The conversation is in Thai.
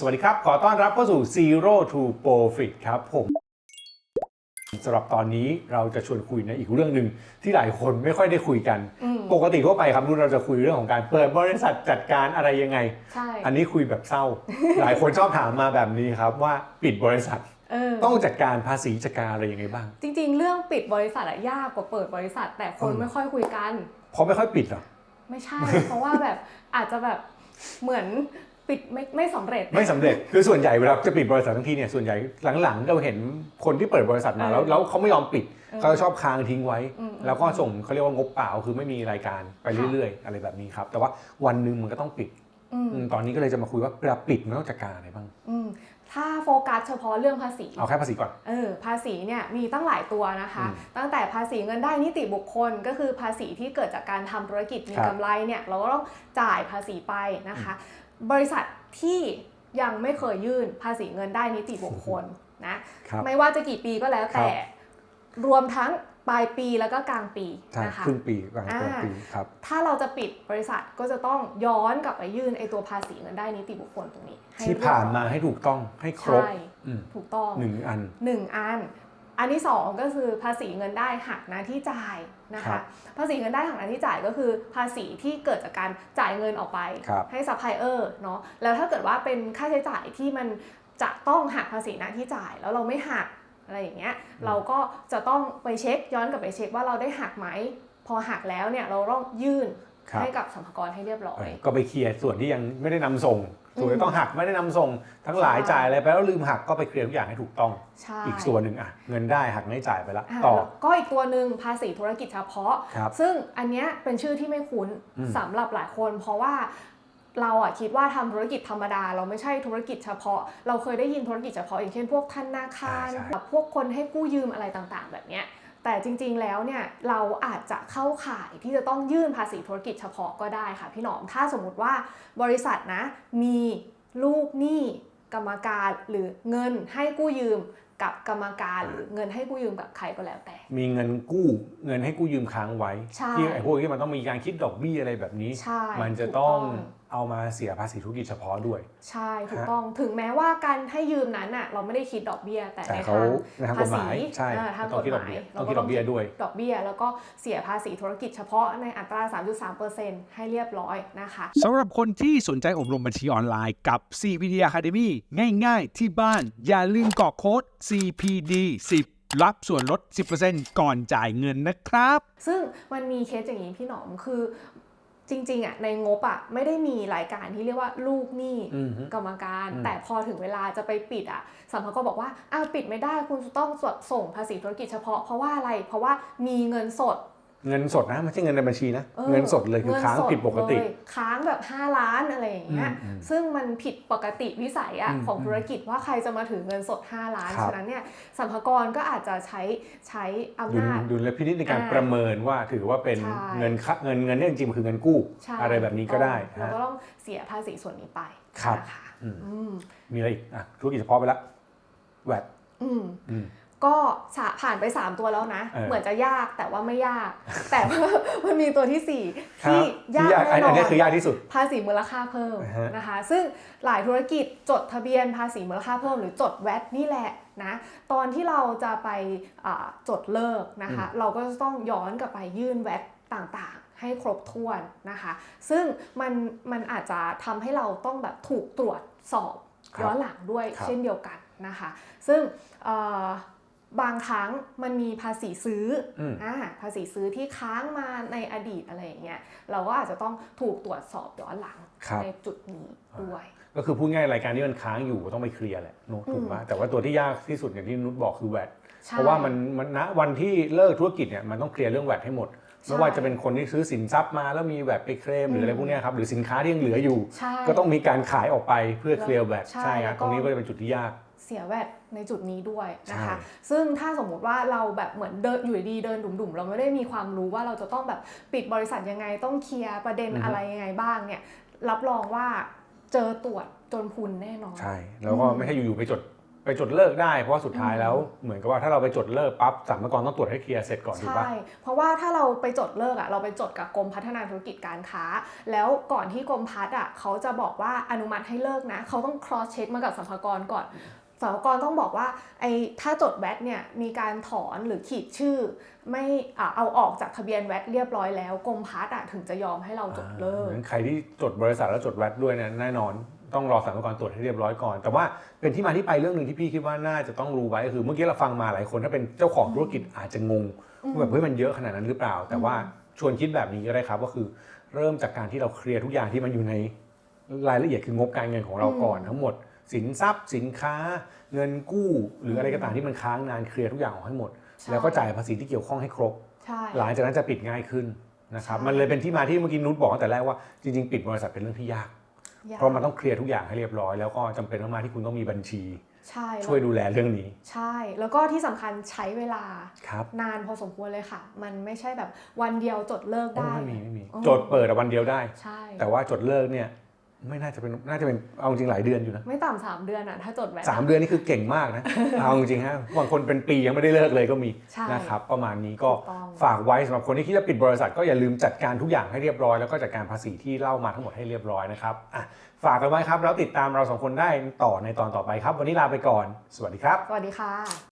สวัสดีครับ ขอต้อนรับเข้าสู่ Zero to Profit ครับผมสำหรับตอนนี้เราจะชวนคุยในอีกเรื่องหนึ่งที่หลายคนไม่ค่อยได้คุยกันอืมปกติทั่วไปครับรุ่นเราจะคุยเรื่องของการเปิดบริษัทจัดการอะไรยังไงใช่อันนี้คุยแบบเศร้า หลายคนชอบถามมาแบบนี้ครับว่าปิดบริษัทเออต้องจัดการภาษีจัดการอะไรยังไงบ้าง จริง ๆ เรื่องปิดบริษัทอะยากกว่าเปิดบริษัท แต่คนอืมไม่ค่อยคุยกัน เพราะไม่ค่อยปิดหรอไม่ใช่ เพราะว่าแบบอาจจะแบบเหมือน ปิดไม่ไม่สำเร็จ ไม่สำเร็จคือส่วนใหญ่เวลาจะปิดบริษัททั้งทีเนี่ยส่วนใหญ่หลังๆเราเห็นคนที่เปิดบริษัทมาแล้วเออแล้วเขาไม่ยอมปิดเออเขาจะชอบค้างทิ้งไว้ อืมแล้วก็ส่งเขาเรียกว่างบเปล่าคือไม่มีรายการไปค่ะเรื่อยๆ อะไรแบบนี้ครับ แต่ว่าวันหนึ่งมันก็ต้องปิดอืม อืมตอนนี้ก็เลยจะมาคุยว่าเวลาปิดมันต้องจัดการอะไรบ้างอืมถ้าโฟกัสเฉพาะเรื่องภาษีเอาแค่ภาษีก่อน เออภาษีเนี่ยมีตั้งหลายตัวนะคะ อืมตั้งแต่ภาษีเงินได้นิติบุคคล ก็คือภาษีที่เกิดจากการทำธุรกิจมีครับกำไรเนี่ยเราก็ต้องจ่ายภาษีไปนะคะ บริษัทที่ยังไม่เคยยื่นภาษีเงินได้นิติบุคคลนะครับไม่ว่าจะกี่ปีก็แล้วแต่รวมทั้งปลายปีแล้วก็กลางปีใช่นะคะครึ่งปีกลางอ่ากลางปีครับถ้าเราจะปิดบริษัทก็จะต้องย้อนกลับไปยื่นไอตัวภาษีเงินได้นิติบุคคลตรงนี้ให้ที่ผ่านมาให้ถูกต้องให้ครบใช่อืมถูกต้องหนึ่งอันหนึ่งอัน อันที่สองก็คือภาษีเงินได้หักหน้าที่จ่ายนะครัคะบภาษีเงินได้หักหน้าที่จ่ายก็คือภาษีที่เกิดจากการจ่ายเงินออกไปครับให้ซัพพลายเออร์เนาะแล้วถ้าเกิดว่าเป็นค่าใช้จ่ายที่มันจะต้องหักภาษีหน้าที่จ่ายแล้วเราไม่หักอะไรอย่างเงี้ยเราก็จะต้องไปเช็คย้อนกลับไปเช็คว่าเราได้หักไหมพอหักแล้วเนี่ยเราต้องยื่นครับให้กับสรรพากรให้เรียบร้อยเออก็ไปเคลียร์ส่วนที่ยังไม่ได้นำส่ง ส่วนอืที่มต้องหักไม่ได้นำส่งทั้งหลายใช่จ่ายอะไรไปแล้วลืมหักก็ไปเคลียร์ทุกอย่างให้ถูกต้อง ใช่อีกส่วนหนึ่งอะเงินได้หักไม่จ่ายไปละอ่าต่อแล้วก็อีกตัวหนึ่งภาษีธุรกิจเฉพาะครับซึ่งอันเนี้ยเป็นชื่อที่ไม่คุ้นอืมสำหรับหลายคน เพราะว่าเราอะคิดว่าทำธุรกิจธรรมดา เราไม่ใช่ธุรกิจเฉพาะ เราเคยได้ยินธุรกิจเฉพาะอย่างเช่นพวกธนาคารใช่ใช่แบบพวกคนให้กู้ยืมอะไรต่างๆ แบบเนี้ย แต่จริงๆแล้วเนี่ยเราอาจจะเข้าข่ายที่จะต้องยื่นภาษีธุรกิจเฉพาะก็ได้ค่ะพี่หนอม ถ้าสมมุติว่าบริษัทนะมีลูกหนี้กรรมการหรือเงินให้กู้ยืม กับกรรมการหรือเงินให้กู้ยืมกับใครก็แล้วแต่ มีเงินกู้เงินให้กู้ยืมค้างไว้ใช่ที่ไอ้พวกที่มันต้องมีการคิดดอกเบี้ยอะไรแบบนี้ใช่มันจะถูกต้องเอามาเสียภาษีธุรกิจเฉพาะด้วย ใช่ถูกต้องถึงแม้ว่าการให้ยืมนั้นน่ะเราไม่ได้คิดดอกเบี้ยแต่แต่ในเขาทางในทางกฎหมายใช่อ่าทางต้กองฎคิดหดอกมายเบี้ยต้องคิดดอกเบี้ยด้วยดอกเบี้ย แล้วก็เสียภาษีธุรกิจเฉพาะในอัตรา 3.3%ให้เรียบร้อยนะคะสำหรับคนที่สนใจอบรมบัญชีออนไลน์กับ CPD Academy ง่าย ๆ ที่บ้านอย่าลืมกรอกโค้ด CPD 10 รับส่วนลด 10%ก่อนจ่ายเงินนะครับ ซึ่งมันมีเคสอย่างนี้พี่หนอมคือจริงๆอะในงบอะไม่ได้มีรายการที่เรียกว่าลูกหนี้อือฮึกรรมการอืมแต่พอถึงเวลาจะไปปิดอะสัมภาระก็บอกว่าอ้าวปิดไม่ได้คุณจะต้องส่งภาษีธุรกิจเฉพาะเพราะว่าอะไรเพราะว่ามีเงินสด เงินสดนะไม่ใช่เงินในบัญชีนะออเงินสดเลยคือค้างงินสผิดปกติเลยค้างแบบ 5 ล้านอะไรอย่างเงี้ยอืมอืมซึ่งมันผิดปกติวิสัยอะอืมของธุรกิจว่าใครจะมาถือเงินสด 5 ล้านครับฉะนั้นเนี่ยสัมภากรก็อาจจะใช้ใช้อำดุลนาจดุลพินิจในการอ่าประเมินว่าถือว่าเป็นใช่เงินค่าเงินเงินเนี่ยจริงๆมันคือเงินกู้ใช่อะไรแบบนี้ก็ได้เราฮะก็ต้องเสียภาษีส่วนนี้ไปครับนะคะอืมอืมมีอะไรอีกอะธุรกิจเฉพาะไปละแวดอืมอืม ก็สะผ่านไป 3 ตัวแล้วนะเออเหมือนจะยากแต่ว่าไม่ยาก แต่ว่ามันมีตัวที่4ครับที่ยากที่แน่นอัอนนี้คือยากที่สุด ภาษีมูลค่าเพิ่มอ่าฮะนะคะ ซึ่งหลายธุรกิจจดทะเบียนภาษีมูลค่าเพิ่มหรือจดแวดนี่แหละนะตอนที่เราจะไปอ่าจดเลิกนะคะ เราก็จะต้องย้อนกลับไปยื่นแวดต่างๆ ให้ครบถ้วนนะคะ ซึ่งมันมันอาจจะทำให้เราต้องแบบถูกตรวจสอบครับย้อนหลังด้วยครับเช่นเดียวกันนะคะ ซึ่งเอ่อ บางครั้งมันมีภาษีซื้ออมอ่าภาษีซื้อที่ค้างมาในอดีตอะไรอย่างเงี้ยเราก็อาจจะต้องถูกตรวจสอบย้อนหลังครับในจุดนี้ด้วย ก็คือพูดง่ายรายการที่มันค้างอยู่ต้องไปเคลียร์แหละเนอะถูกไหมอืมแต่ว่าตัวที่ยากที่สุดอย่างที่นุชบอกคือแวดใช่เพราะว่ามันมันณวันที่เลิกธุรกิจเนี่ยมันต้องเคลียร์เรื่องแวดให้หมดใช่ไม่ว่าจะเป็นคนที่ซื้อสินทรัพย์มาแล้วมีแวดไปเคลมหรืออะไรอืมพวกเนี้ยครับหรือสินค้าที่ยังเหลืออยู่ใช่ก็ต้องมีการขายออกไปเพื่อเคลียร์แวดใช่ใช่ครับแล้วก็ตรงนี้ก็จะเป็นจุดที่ยาก เสียแวด ในจุดนี้ด้วยนะคะใช่ซึ่งถ้าสมมุติว่าเราแบบเหมือนเดินอยู่ดีๆเดินดุ่มๆ เราไม่ได้มีความรู้ว่าเราจะต้องแบบปิดบริษัทยังไงต้องเคลียร์ประเด็นอะไรยังไงบ้างเนี่ยรับรองว่าเจอตรวจจนพุนแน่นอน ใช่ แล้วก็อืมไม่ใช่อยู่ๆไปจดไปไปจดเลิกได้เพราะว่าสุดท้ายแล้วเหมือนกับว่าถ้าเราไปจดเลิกปั๊บสรรพากรต้องตรวจให้เคลียร์เสร็จก่อนถูกปะใช่เพราะว่าถ้าเราไปจดเลิกอะเราไปจดกับกรมพัฒนาธุรกิจการค้า แล้วก่อนที่กรมพัฒน์อะเขาจะบอกว่าอนุมัติให้เลิกนะ เขาต้อง cross check มากับสรรพากรก่อน สรรพากรต้องบอกว่าไอ้ถ้าจดแวดเนี่ยมีการถอนหรือขีดชื่อ ไม่อะเอาออกจากทะเบียนแวดเรียบร้อยแล้วกรมพัฒน์อะถึงจะยอมให้เราจดเลิกหมือนใครที่จดบริษัทแล้วจดแวดด้วยเนี่ยแน่นอนต้องรอสรรพากรตรวจให้เรียบร้อยก่อน แต่ว่าเป็นที่มาที่ไปเรื่องหนึ่งที่พี่คิดว่าน่าจะต้องรู้ไว้ก็คือเมื่อกี้เราฟังมาหลายคนถ้าเป็นเจ้าของธุรกิจอาจจะงงว่าแบบเฮ้ยมันเยอะขนาดนั้นหรือเปล่า แต่ว่าชวนคิดแบบนี้ก็ได้ครับ ก็คือเริ่มจากการที่เราเคลียร์ทุกอย่างที่มันอยู่ในรายละเอียดคืองบการเงินของเราก่อนทั้งหมด สินทรัพย์ สินค้า เงินกู้ หรืออะไรก็ตามที่มันค้างนานเคลียร์ทุกอย่างออกให้หมด ใช่ แล้วก็จ่ายภาษีที่เกี่ยวข้องให้ครบ ใช่ หลังจากนั้นจะปิดง่ายขึ้นนะครับใช่ มันเลยเป็นที่มาที่เมื่อกี้นุชบอกตั้งแต่แรกว่าจริงๆ ปิดบริษัทเป็นเรื่องที่ยากยากเพราะมันต้องเคลียร์ทุกอย่างให้เรียบร้อยแล้วก็จำเป็นมากๆที่คุณต้องมีบัญชี ใช่ช่วยดูแลเรื่องนี้ใช่ แล้วก็ที่สำคัญใช้เวลาครับนานพอสมควรเลยค่ะ มันไม่ใช่แบบวันเดียวจดเลิกโอ้ได้ ไม่มีไม่มีอ๋อโจทย์เปิดอะวันเดียวได้ ใช่ แต่ว่าจดเลิกเนี่ย ไม่น่าจะเป็นน่าจะเป็นเอาจริงหลายเดือนอยู่นะ ไม่ต่ำสามเดือนอะถ้าจดแบบสามเดือนนี่คือเก่งมากนะ เอาจริงๆฮะบางคนเป็นปียังไม่ได้เลิกเลยก็มีใช่นะครับประมาณนี้ก็ถูกต้องฝากไว้สำหรับคนที่คิดจะปิดบริษัทก็อย่าลืมจัดการทุกอย่างให้เรียบร้อยแล้วก็จัดการภาษีที่เล่ามาทั้งหมดให้เรียบร้อยนะครับอะฝากกันไว้ครับแล้วติดตามเราสองคนได้ต่อในตอนต่อไปครับ วันนี้ลาไปก่อน สวัสดีครับ สวัสดีค่ะ